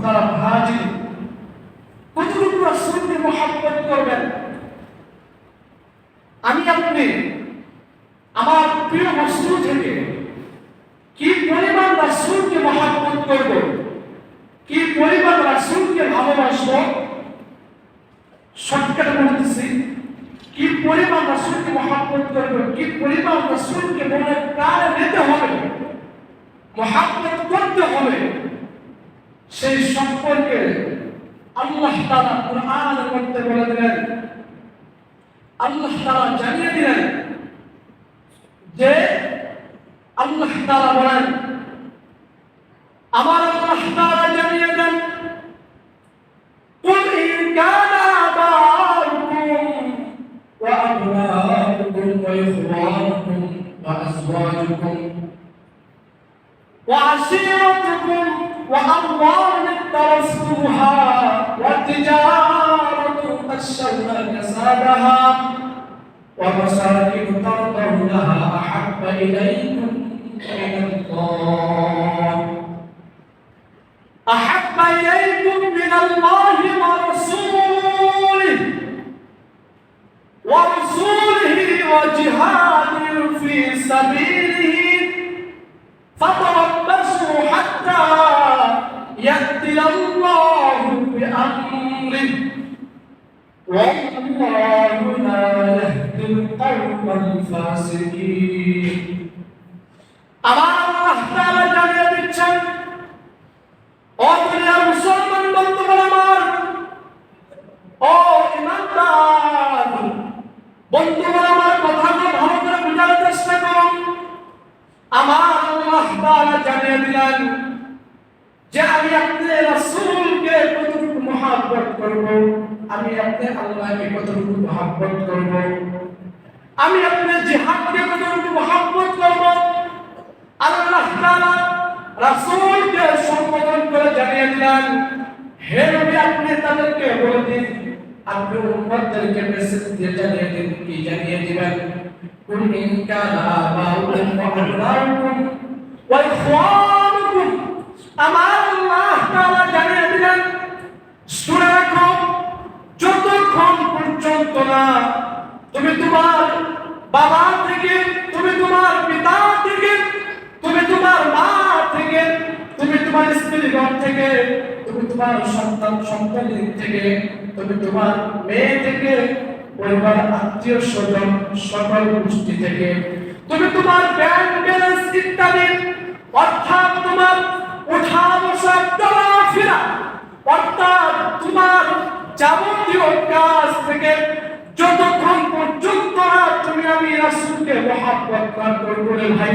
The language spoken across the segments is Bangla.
মুখতারাম হাজির কতটুকু রাসূলকে মহব্বত করবেন? আমি আপনি, আমার প্রিয় বস্তু থেকে কি পরিমাণ রাসূলকে মহব্বত করব? কি পরিমাণ রাসূলকে ভালোবাসবো? শর্টকাটে বলতেছি। কি পরিমাণ রাসূলকে মহব্বত করব? কি পরিমাণ রাসূলকে মনে প্রাণে নিতে হবে? মহাব্বত করতে হবে। সেই সম্পর্কে আল্লাহ তাআলা কোরআনের মধ্যে বলে দিলেন আল্লাহ তাআলা জানিয়ে দিলেন যে আল্লাহ তাআলা বলেন আমার আল্লাহ তাআলা জানিয়ে দেন قل إن كان آباؤكم وأبناؤكم وإخوانكم وأزواجكم وعشيرتكم وأموال اقترفتموها وتجارة تخشون كسادها ومساكن ترضونها أحب إليكم من الله. أحب إليكم من الله ورسوله ورسوله وجهاد في سبيله فتربصوا حتى يأتي الله بأمره والله لا يهدي القوم الفاسقين আমার আল্লাহ তাআলা জানিয়ে দিচ্ছেন ও দুনিয়ার মুসলমান বন্ধুগণ আমার ও ইমানদার আমি আপনি আল্লাহকে কতটুকু মহব্বত করব? আমি আপনি জিহাদকে কতটুকু মহব্বত করব? আল্লাহ তাআলা রাসূলকে সম্বোধন করে জানিয়ে দিলেন, হে নবী, আপনি তাদেরকে বলে দিন, আপনি উম্মতদেরকে মেসেজ দিয়ে জানিয়ে দিন, কি জানিয়ে দিবেন? কুল ইন কানা আবাউকুম ওয়া ওয়া ইখওয়ানুকুম, আমার পর্যন্ত না তুমি তোমার বাবা থেকে, তুমি তোমার পিতা থেকে, তুমি তোমার মা থেকে, তুমি তোমার স্ত্রীগণ থেকে, তুমি তোমার সন্তান সন্তান থেকে, তুমি তোমার মেয়ে থেকে, পরিবার, আত্মীয় স্বজন, সকল গোষ্ঠী থেকে। তুমি তোমার ব্যাংক ব্যালেন্স ইত্যাদি, অর্থাৎ তোমার উঠা বসা চলাফেরা। অর্থাৎ তোমার যাবতীয় কাজ থেকে যতক্ষণ পর্যন্ত না তুমি আমি রাসূলকে মহাব্বত না করব রে ভাই,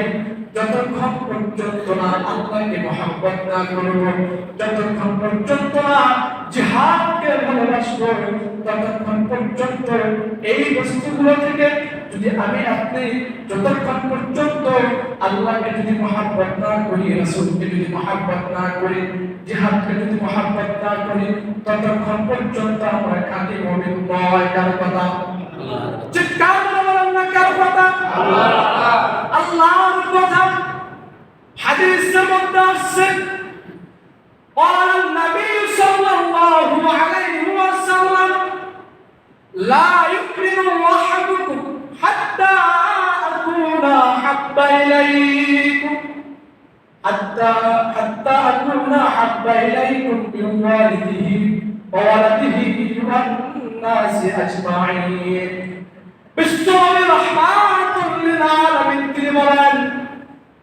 যতক্ষণ পর্যন্ত না আল্লাহকে মহাব্বত না করব, যতক্ষণ পর্যন্ত না জিহাদকে ভালোবাসবো, ততক্ষণ পর্যন্ত এই বস্তুগুলো থেকে যদি আমি আপনি যতক্ষণ পর্যন্ত আল্লাহকে যদি মহাব্বত না করি, রাসূলকে যদি মহাব্বত না করি জিহাদকে যদি মহাব্বত না করি ততক্ষণ পর্যন্ত আমরা খাঁটি মুমিন নয় কার কথা চিৎকার করে বলেন না কার কথা আল্লাহর কথা হাদিসের মধ্যে আসছে قال النبي صلى الله عليه وسلم لا يؤمن أحدكم حتى أكون أحب إليكم حتى حتى أكون أحب إليكم من والده وولده والناس أجمعين বিশ্বনবী রহমাতুল লিল আলামিন তিনি বলেন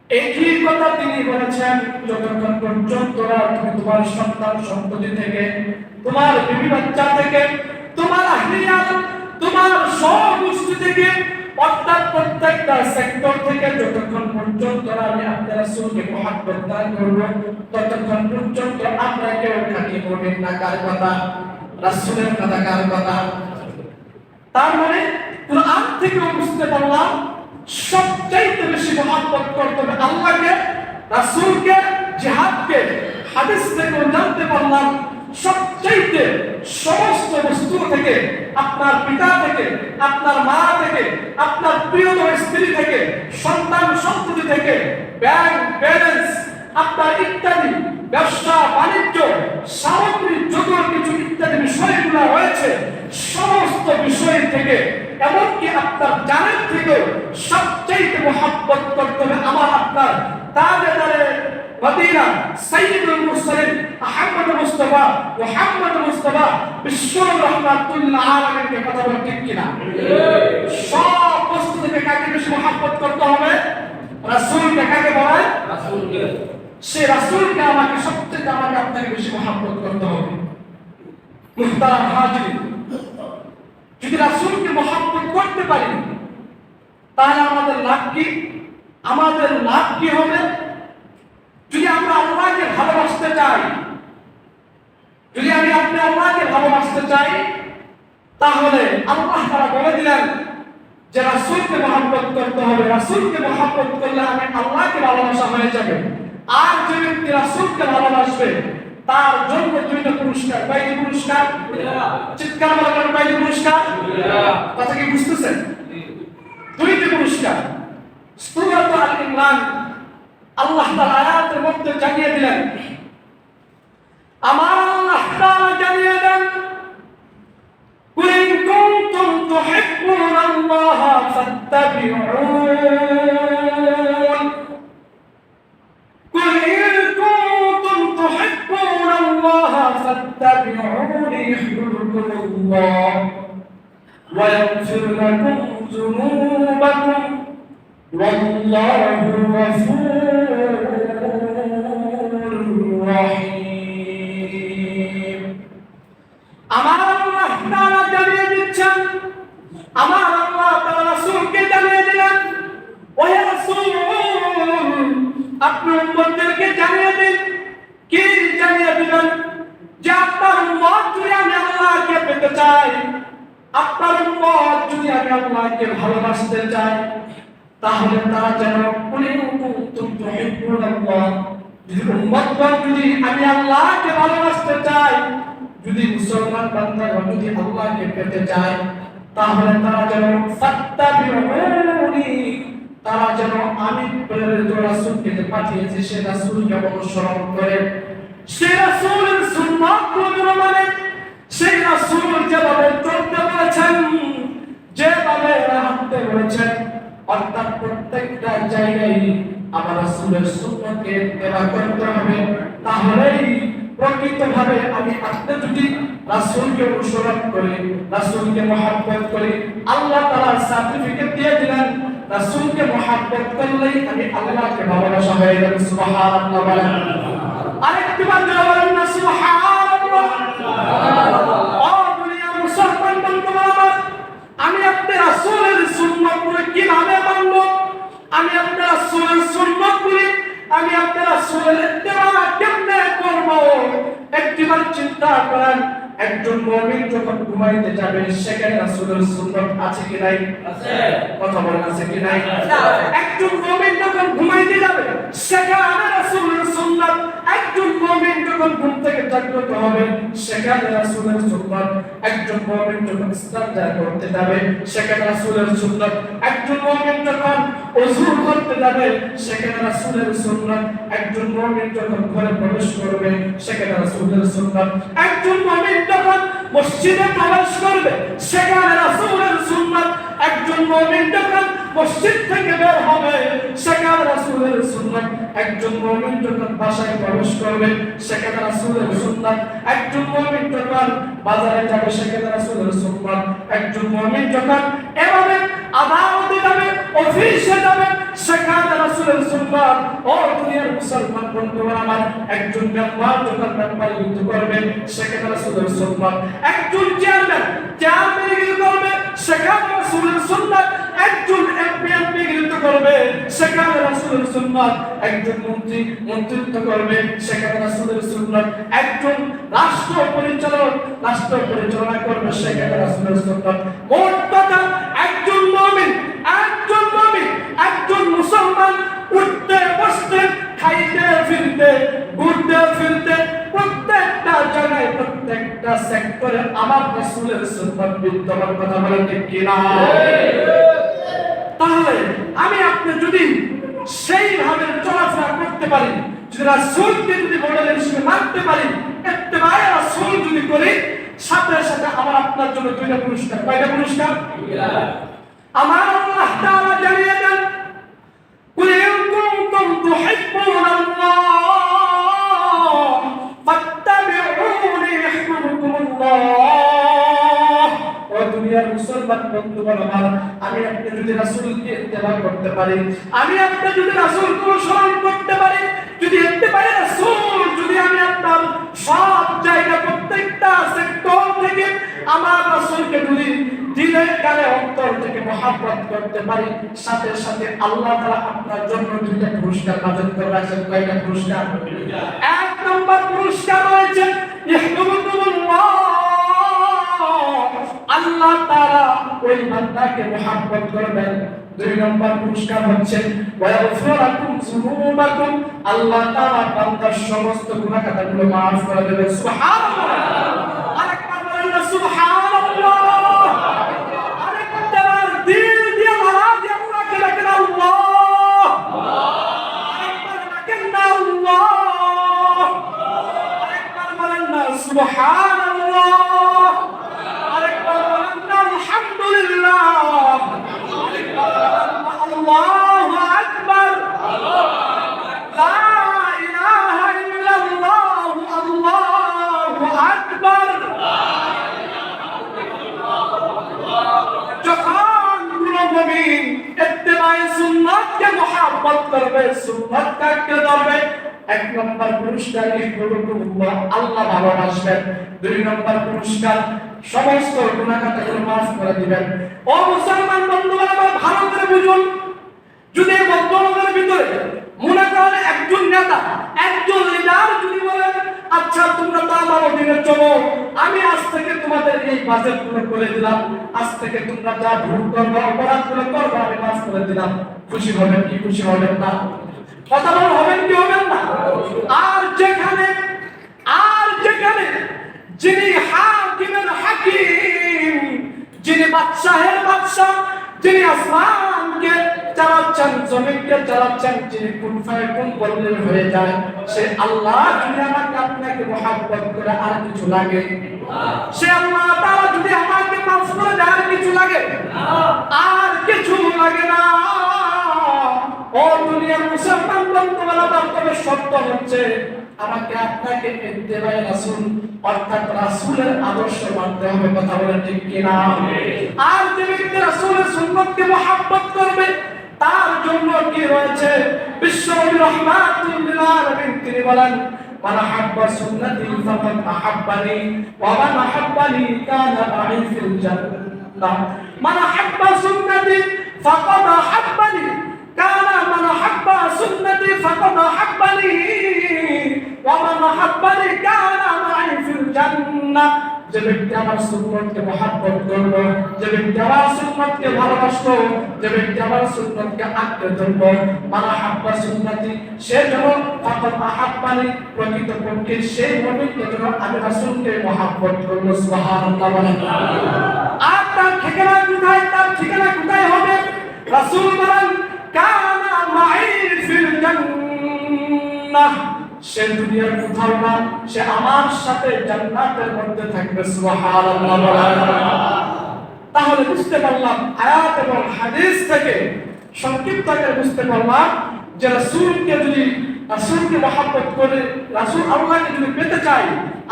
একই কথা তিনি বলেছেন যতক্ষণ পর্যন্ত না তুমি তোমার সন্তান সন্ততি থেকে তোমার বিবি বাচ্চা থেকে তোমার আহলিয়াত তোমার সহগোষ্ঠী থেকে অর্থাৎ প্রত্যেকটা সেক্টর থেকে যতক্ষণ পর্যন্ত আমি আপনার রাসূলকে মহব্বত করব, ততক্ষণ পর্যন্ত আমরা কেউ খাঁটি মুমিন না কার কথা, রাসূলের কথা কার কথা। তার মানে কোরআন থেকে বুঝতে পারলাম, সবচাইতে বেশি মহাব্বত করতে হবে আল্লাহকে, রাসূলকে, জিহাদকে হাদিস থেকে জানতে পারলাম। সবচাইতে সমস্ত বস্তু থেকে, আপনার পিতা থেকে, আপনার মা থেকে, আপনার প্রিয়তম স্ত্রী থেকে, সন্তান সন্ততি থেকে, ব্যাংক ব্যালেন্স, আপনার ইত্যাদি, ব্যবসা, বাণিজ্য বিধিবিধান রয়েছে, সমস্ত বিষয় থেকে, এমনকি আপনার জানের থেকে সবচেয়ে মোহাব্বত করতে হবে আমার আপনার তাবেদারে মদিনা সাইয়্যিদুল মুরসালিন আহমদ মুস্তাফা মুহাম্মদ মুস্তাফা বিশ্বর রহমাতুল্লাহ আলামিনকে কথা বলে ঠিক কিনা? সব বস্তু থেকে কাকে বেশি মোহাব্বত করতে হবে? রাসূলকে কাকে বলে সে রাসূলকে আমাকে সবচেয়ে আমাকে আপনাকে বেশি মোহাব্বত করতে হবে। মুহতারাম হাজির যদি রাসূলকে মোহাব্বত করতে পারি তাহলে আমাদের লাভ কি? আমাদের লাভ কি হবে? যদি আমরা আল্লাহকে ভালোবাসতে চাই, যদি আমি আপনি আল্লাহকে ভালোবাসতে চাই, তাহলে আল্লাহ তারা বলে দিলেন যে রাসূলকে মহব্বত করতে হবে। রাসূলকে মহব্বত করলে আমি আল্লাহকে ভালোবাসা হয়ে যাবে। আর যে ব্যক্তি রাসূলকে ভালোবাসবে, তার জন্য দুইটা পুরস্কার। কয়টি পুরস্কার? চিৎকার বলার কয়টি পুরস্কার? কথা কি বুঝতেছেন? দুইটি পুরস্কার। সূরাত আল ইমরান আল্লাহ তাআলা আয়াতের মধ্যে জানিয়ে দিলেন আমার আল্লাহ তাআলা জানিয়ে দেন কুল ইন কুনতুম তুহিব্বুনাল্লাহ ফাত্তাবিউন রাসূল উম্মতদেরকে জানিয়ে দিন। কি জানিয়ে দিবেন? যে আপনার উম্মত যদি আমি আল্লাহকে পেতে চাই, আপনার উম্মত যদি আমি আল্লাহকে ভালোবাসতে চাই, তাহলে তারা যেন কুলি কুনতুম তুহিব্বুনাল্লাহ যদি উম্মতগণ যদি আমি আল্লাহকে ভালোবাসতে চাই, যদি মুসলমান বান্দাগণ যদি আল্লাহকে পেতে চায়, তাহলে তারা যেন ফাত্তাবিউনি তারা যেন আমি প্রেরিত রাসূলকে পাঠিয়েছি, সে রাসূলকে অনুসরণ করে। সে রাসূলের সুন্নাতগুলো মানে সেই রাসূল যেভাবে চলতে বলেছেন, যেভাবে হাঁটতে বলেছেন, অর্থাৎ প্রত্যেকটা জায়গায় আমার রাসূলের সুন্নাতকে ইত্তেবা করতে হবে। তাহলেই প্রকৃতভাবে আমি আপনি যদি রাসূলকে অনুসরণ করি, রাসূলকে মহব্বত করি, আল্লাহ তাআলা সার্টিফিকেট দিয়ে দিলেন রাসূলকে মহব্বত করলেই আমি আল্লাহকে ভালোবাসা হয়ে যাবে, সুবহানাল্লাহ বলেন। আরেকটি বার জোরে বলেন না, সুবহানাল্লাহ। ও দুনিয়ার মুসলমান বন্ধু আমার, আমি আপনি রাসূলের সুন্নাতগুলো কীভাবে মানব? আমি আপনার রাসূলের সুন্নাতগুলি, আমি আপনার রাসূলের ইত্তেবা একটিবার চিন্তা করেন একজন মুমিন যখন ঘুমাইতে যাবে সেখানে রাসূলের সুন্নাত আছে কি নাই? আছে। কথা বলেন আছে কি নাই? একজন মুমিন যখন ঘুমাইতে যাবে সেখানে রাসূলের সুন্নাত। একজন মুমিন যখন ঘুম থেকে জাগ্রত হবে সেখানে রাসূলের সুন্নাত। একজন মুমিন যখন ইস্তেঞ্জা করতে যাবে সেখানে রাসূলের সুন্নাত। একজন মুমিন যখন ওযু করতে যাবে সেখানে রাসূলের সুন্নাত। একজন মুমিন যখন ঘরে প্রবেশ করবে সেখানে রাসূলের একজন যখন মসজিদে প্রবেশ করবে সেখানে রাসূলের সুন্নাত একজন মুমিন যখন মসজিদ থেকে বের হবে, সেখানে রাসূলের সুন্নাত একজন যখন বাসায় প্রবেশ করবে, সেখানে রাসূলের সুন্নাত একজন যখন বাজারে যাবে, সেখানে রাসূলের সুন্নাত একজন মুমিন যখন এভাবে যাবে অফিসে রাসূলের সুন্নাত, ও দুনিয়ার মুসলমান বন্ধুরা আমার, একজন মেম্বার যখন মেম্বারিত্ব করবে সেখানে রাসূলের সুন্নাত। একজন চেয়ারম্যান চেয়ারম্যান করবে সেখানে রাসূলের সুন্নাত। একজন এমপি এমপি করবে, সেখানে রাসূলের সুন্নাত। একজন মন্ত্রী মন্ত্রিত্ব করবে, সেখানে রাসূলের সুন্নাত। একজন রাষ্ট্র পরিচালক, রাষ্ট্র পরিচালনা করবে, সেখানে রাসূলের সুন্নাত। মোট সেক্টরে আমার রাসূলের সুন্নাত বিদ্যমান কথা বলেন ঠিক না তাহলে আমি আপনি যদি সেইভাবে চলাফেরা করতে পারি, যদি রাসূলকে যদি মডেল হিসেবে মানতে পারি ইত্তেবায়ে রাসূল যদি করি, সাথে সাথে আমার আপনার জন্য দুইটা পুরস্কার। কয়টা পুরস্কার? আমার আল্লাহ তাআলা জানিয়ে দেন, কুল ইন কুনতুম তুহিব্বুনা দুনিয়ার মুসলমান বন্ধুগণ আমার, আমি আপনি যদি রাসূলকে ইত্তেবা করতে পারি, আমি আপনি যদি রাসূলকে অনুসরণ করতে পারি, যদি ইত্তেবায়ে রাসূল, যদি আমি আপনার সব জায়গা, প্রত্যেকটা সেক্টর থেকে আমার রাসূলকে যদি দিলে কালে অন্তর থেকে মহাব্বত করতে পারি, সাথে সাথে আল্লাহ তাআলা আপনার জন্য দুইটা পুরস্কার নাযিল করে রাখছেন। কয়টা পুরস্কার? এক নম্বর পুরস্কার রয়েছে ইহতুবুল্লাহ আল্লাহ তাআলা ওই বান্দাকে মহাব্বত করবেন। দুই নম্বর পুরস্কার হচ্ছে আল্লাহ তাআলা বান্দার সমস্ত গুনাহ খাতাগুলো maaf করে দেবেন আরেকবার বলেন না আলহামদুলিল্লাহ আরেকবার বলেন না আল্লাহু আকবার লা ইলাহা ইল্লাল্লাহ আল্লাহু আকবার যখন কোন মুমিন ইত্তেবায়ে সুন্নাতকে করবে সুন্নাতকে ধরবে? এক নম্বর পুরস্কার ইহবুল্লাহ আল্লাহ ভালোবাসবেন। দুই নম্বর পুরস্কার, সমস্ত গুনাহগারগুলো মাফ করে দিবেন। ও মুসলমান বন্ধুরা, আমার ভালো করে বুঝুন যদি বন্ধুদের ভিতরে মনে করেন একজন নেতা, একজন লিডার যদি বলেন আচ্ছা তোমরা তো আমার অধীনে চলো। আমি আজ থেকে তোমাদের এই বাজেটগুলো করে দিলাম। আজ থেকে তোমরা যা ভুল করব, অপরাধগুলো করব, আমি মাফ করে দিলাম। খুশি হবেন কি, খুশি হবেন না? কথা বল, হবেন কি, হবেন না? আর যেখানে আর যেখানে যিনি হাকিমের হাকিম, যিনি বাদশাহের বাদশাহ, যিনি আসমানকে চালাচ্ছেন জমিনকে চালাচ্ছেন যিনি কোন ফায় কোন বললেন হয়ে যায় সে আল্লাহ যদি আমাকে আপনাকে মহাব্বত করে আর কিছু লাগে? সে আল্লাহ তাআলা যদি আমাকে মাফ করে দেয় আর কিছু লাগে? আর কিছু লাগে না। ও দুনিয়ার মুসলমান বন্ধুরা তবে সত্য হচ্ছে আমাকে আপনাকে ইত্তেবায়ে রাসূল অর্থাৎ রাসূলের আদর্শ মানতে হবে কথা বলেন ঠিক কিনা? আর যে ব্যক্তি রাসূলের সুন্নতকে মহব্বত করবে তার জন্য কি রয়েছে বিশ্বনবী রহমাতুল আলামিন তিনি বলেন, মান হাব্বা সুন্নতি ফাকাদ আহাব্বানি ওয়া মান আহাব্বানি কানা মা'i ফিল জান্নাহ। মান হাব্বা সুন্নতি ফাকাদ আহাব্বানি কানা মান হাব্বা সুন্নতি ফাকাদ আহাব্বানি ওয়া মান আহাব্বানি কানা জান্নাহ যে ব্যক্তি আমার সুন্নতকে মহাব্বত করল, যে ব্যক্তি আমার সুন্নতকে ভালোবাসলো, যে ব্যক্তি আমার সুন্নতকে আঁকড়ে ধরলো মানা হাব্বা সুন্নতি, সে যেন ফাকাদ আহাব্বানি প্রকৃত পক্ষে, সেই মুমিনকে যেন আমি রাসূলকে মহাব্বত করল, সুবহানাল্লাহ আর তার ঠিকানা কোথায়? তার ঠিকানা কোথায় হবে? রাসূল বলেন, কানা মাই ফিল জান্নাহ। সে দুনিয়ার কোথাও না, সে আমার সাথে জান্নাতের মধ্যে থাকবে তাহলে বুঝতে পারলাম, আয়াত এবং হাদিস থেকে সংক্ষিপ্ত বুঝতে পারলাম যে রাসূলকে যদি, রাসূলকে মহব্বত করে, রাসূল আল্লাহকে যদি পেতে চাই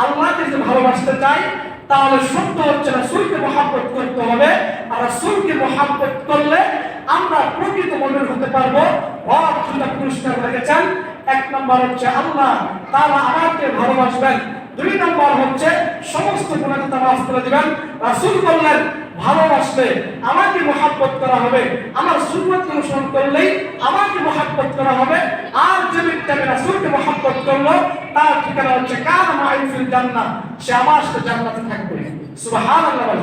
আল্লাহকে যদি ভালোবাসতে চাই তাহলে সত্য হচ্ছে রাসূলকে মহব্বত করতে হবে। আর রাসূলকে মহব্বত করলে আমরা প্রকৃত মনের হতে পারব। রব পুরস্কার রেখেছেন। এক নম্বর হচ্ছে আল্লাহ, তারা আমাকে ভালোবাসবেন। দুই নম্বর হচ্ছে সমস্ত গুণাকে মাফ করে দিবেন। রাসূল বললেন, ভালোবাসলে আমাকে মহাব্বত করা হবে। আমার সুন্নত অনুসরণ করলেই আমাকে মহাব্বত করা হবে। আর যে ব্যক্তি আমি রাসূলকে মহাব্বত করল, তার ঠিকানা হচ্ছে কার মাইফিল জান্নাত। সে আমার সাথে জান্নাতে থাকবে। সুবহানাল্লাহ।